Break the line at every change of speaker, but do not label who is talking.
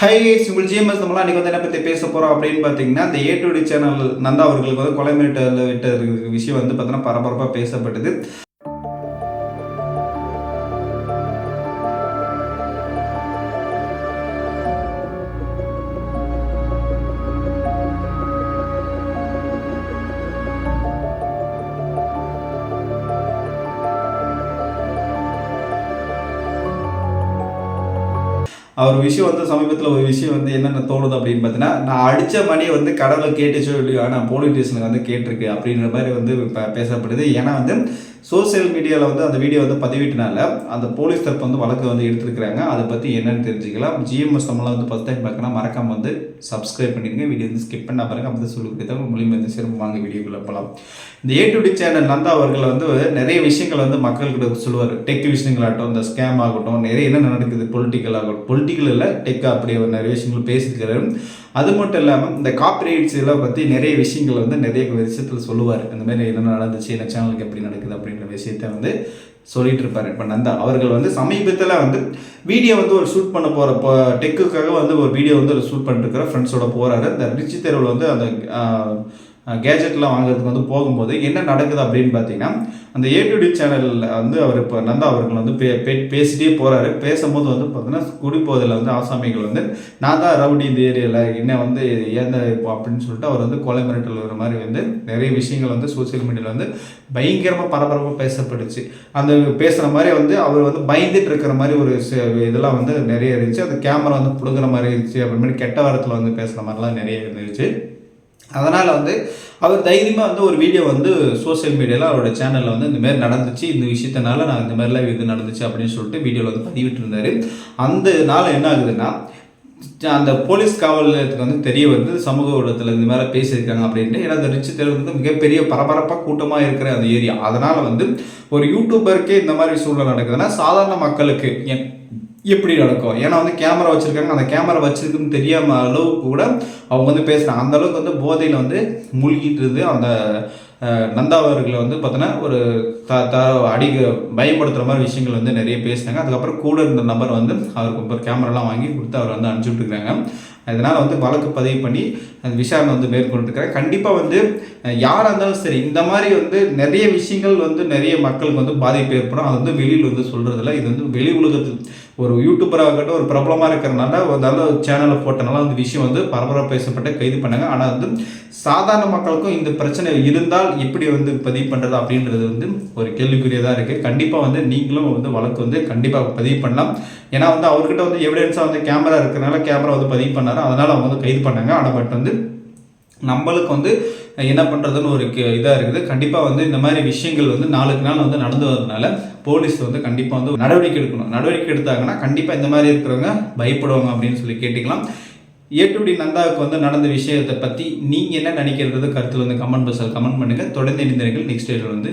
High உங்கள் GMS நம்மளாம் அன்றைக்கி வந்து என்ன பற்றி பேச போகிறோம் அப்படின்னு பார்த்தீங்கன்னா இந்த A two D channel Nandha அவர்களுக்கு வந்து கொலை மிரட்டல் விட்ட விஷயம் வந்து பார்த்தீங்கன்னா பரபரப்பாக பேசப்பட்டது. அவர் விஷயம் வந்து சமீபத்தில் ஒரு விஷயம் வந்து என்னென்ன தோணுது அப்படின்னு பார்த்தீங்கன்னா நான் அடித்த மணியை வந்து கடவுளை கேட்டுச்சோ இல்லையோ ஆனால் போலீஸ் ஸ்டேஷனுக்கு வந்து கேட்டிருக்கு அப்படின்ற மாதிரி வந்து பேசப்படுது. ஏன்னா வந்து சோசியல் மீடியாவில் வந்து அந்த வீடியோ வந்து பதிவிட்டனால அந்த போலீஸ் தரப்பு வந்து வழக்கு வந்து எடுத்துருக்குறாங்க. அதை பற்றி என்னென்னு தெரிஞ்சுக்கலாம். ஜிஎம்எஸ் நம்மளாம் வந்து ஃபஸ்ட் டைம் பார்க்கணும் மறக்காம வந்து சப்ஸ்கிரைப் பண்ணிடுங்க. வீடியோ வந்து ஸ்கிப் பண்ண பாருங்க. அப்படி சொல்லி மூலியமாக வந்து சிறப்பு வாங்க வீடியோக்குள்ள போகலாம் இந்த A two D channel Nandha அவர்கள் வந்து நிறைய விஷயங்கள் வந்து மக்கள்கிட்ட சொல்லுவார். டெக் விஷயங்களாகட்டும் இந்த ஸ்கேம் ஆகட்டும் நிறைய என்ன நடக்குது? பொலிட்டிக்கல் ஆகட்டும். பொலிட்டிக்கல் இல்லை டெக் அப்படி ஒரு நிறைய விஷயங்கள் பேசியிருக்காரு. அது மட்டும் இல்லாமல் இந்த காப்பிரைட்ஸ் எல்லாம் பற்றி நிறைய விஷயங்கள் வந்து நிறைய விஷயத்தில் சொல்லுவார். இந்த மாதிரி என்ன நடந்துச்சு? என்ன சேனலுக்கு எப்படி நடக்குது? அப்படின்ற விஷயத்த வந்து சொல்லிட்டு இருப்பார் இப்போ நந்தா அவர்கள் வந்து சமீபத்தில் வந்து வீடியோ வந்து ஒரு ஷூட் பண்ண போகிற இப்போ டெக்குக்காக வந்து ஒரு வீடியோ வந்து ஒரு ஷூட் இருக்கிற ஃப்ரெண்ட்ஸோட போகிறாரு அந்த ரிச்சி தெருவில் வந்து அந்த கேஜெட்லாம் வாங்குறதுக்கு வந்து போகும்போது என்ன நடக்குது அப்படின்னு பார்த்தீங்கன்னா அந்த ஏ டு டி சேனலில் வந்து அவர் இப்போ நந்தா அவர்கள் வந்து பே பே பேசிட்டே போகிறாரு பேசும்போது வந்து பார்த்தீங்கன்னா குடிப்போதில் வந்து ஆசாமிகள் வந்து நான் தான் ரவுடி இந்த ஏரியாவில் என்ன வந்து ஏந்த இப்போ அப்படின்னு சொல்லிட்டு அவர் வந்து கொலை மிரட்டல் வர மாதிரி வந்து நிறைய விஷயங்கள் வந்து சோசியல் மீடியாவில் வந்து பயங்கரமாக பரபரப்பாக பேசப்பட்டுச்சு. அந்த பேசுகிற மாதிரி வந்து அவர் வந்து பயந்துட்டு இருக்கிற மாதிரி ஒரு இதெல்லாம் வந்து நிறைய இருந்துச்சு. அந்த கேமரா வந்து பிடுங்குற மாதிரி இருந்துச்சு அப்புறமேட்டு கெட்ட வாரத்தில் வந்து பேசுகிற மாதிரிலாம் நிறைய இருந்துச்சு. அதனால் வந்து அவர் தைரியமாக வந்து ஒரு வீடியோ வந்து சோசியல் மீடியாவில் அவரோட சேனலில் வந்து இந்த மாதிரி நடந்துச்சு இந்த விஷயத்தினால நான் இந்த மாதிரிலாம் இது நடந்துச்சு அப்படின்னு சொல்லிட்டு வீடியோவில் வந்து பதிவிட்டு இருந்தார் அந்த நாள் என்ன ஆகுதுன்னா அந்த போலீஸ் காவல் நிலையத்துக்கு வந்து தெரிய வந்து சமூக ஊடகத்தில் இந்த மாதிரி பேசியிருக்காங்க அப்படின்ட்டு ஏன்னா அந்த ரிச்சு தெரு வந்து மிகப்பெரிய பரபரப்பாக கூட்டமாக இருக்கிற அந்த ஏரியா. அதனால் வந்து ஒரு யூடியூபருக்கே இந்த மாதிரி சூழ்நிலை நடக்குதுன்னா சாதாரண மக்களுக்கு எப்படி நடக்கும்? ஏன்னா வந்து கேமரா வச்சுருக்காங்க. அந்த கேமரா வச்சிருக்குன்னு தெரியாம அளவுக்கு கூட அவங்க வந்து பேசுகிறாங்க அந்த அளவுக்கு வந்து போதையில் வந்து மூழ்கிட்டுருது. அந்த நந்தா அவர்களை வந்து பார்த்தோன்னா ஒரு த த அடிக்க பயப்படுத்துகிற மாதிரி விஷயங்கள் வந்து நிறைய பேசினாங்க அதுக்கப்புறம் கூட இருந்த நபர் வந்து அவருக்கு ஒரு கேமராலாம் வாங்கி கொடுத்து அவர் வந்து அனுப்பிச்சி அதனால் வந்து வழக்கு பதிவு பண்ணி அந்த விசாரணை வந்து மேற்கொண்டுருக்கிறேன் கண்டிப்பாக வந்து யாராக இருந்தாலும் சரி இந்த மாதிரி வந்து நிறைய விஷயங்கள் வந்து நிறைய மக்களுக்கு வந்து பாதிப்பு ஏற்படும். அது வந்து வெளியில் வந்து சொல்கிறதில்ல இது வந்து வெளி உலகத்தில் ஒரு யூடியூபராக இருக்கட்டும் ஒரு பிரபலமாக இருக்கிறனால ஒரு நல்ல சேனலை போட்டனால அந்த விஷயம் வந்து பரபரப்பாக பேசப்பட்டு கைது பண்ணாங்க. ஆனால் வந்து சாதாரண மக்களுக்கும் இந்த பிரச்சனை இருந்தால் எப்படி வந்து பதிவு பண்ணுறது அப்படின்றது வந்து ஒரு கேள்விக்குரியதாக இருக்குது கண்டிப்பாக வந்து நீங்களும் வந்து வழக்கு வந்து கண்டிப்பாக பதிவு பண்ணலாம். ஏன்னா வந்து அவர்கிட்ட வந்து எவிடன்ஸாக வந்து கேமரா இருக்கிறனால கேமரா வந்து பதிவு பண்ணாரு. அதனால் அவங்க வந்து கைது பண்ணாங்க. ஆனால் பட் வந்து நம்மளுக்கு வந்து என்ன பண்ணுறதுன்னு ஒரு இதாக இருக்குது. கண்டிப்பாக வந்து இந்த மாதிரி விஷயங்கள் வந்து நாளுக்கு நாள் வந்து நடந்து வரதுனால போலீஸ் வந்து கண்டிப்பாக வந்து நடவடிக்கை எடுக்கணும். நடவடிக்கை எடுத்தாங்கன்னா கண்டிப்பாக இந்த மாதிரி இருக்கிறவங்க பயப்படுவாங்க அப்படின்னு சொல்லி கேட்டுக்கலாம். ஏட்டுடி நந்தாவுக்கு வந்து நடந்த விஷயத்தை பற்றி நீங்கள் என்ன நினைக்கிறது கருத்தில் வந்து கமெண்ட் பஸ்ஸில் கமெண்ட் பண்ணுங்கள் தொடர்ந்து இணைந்தீர்கள் நெக்ஸ்ட் டேட்டில் வந்து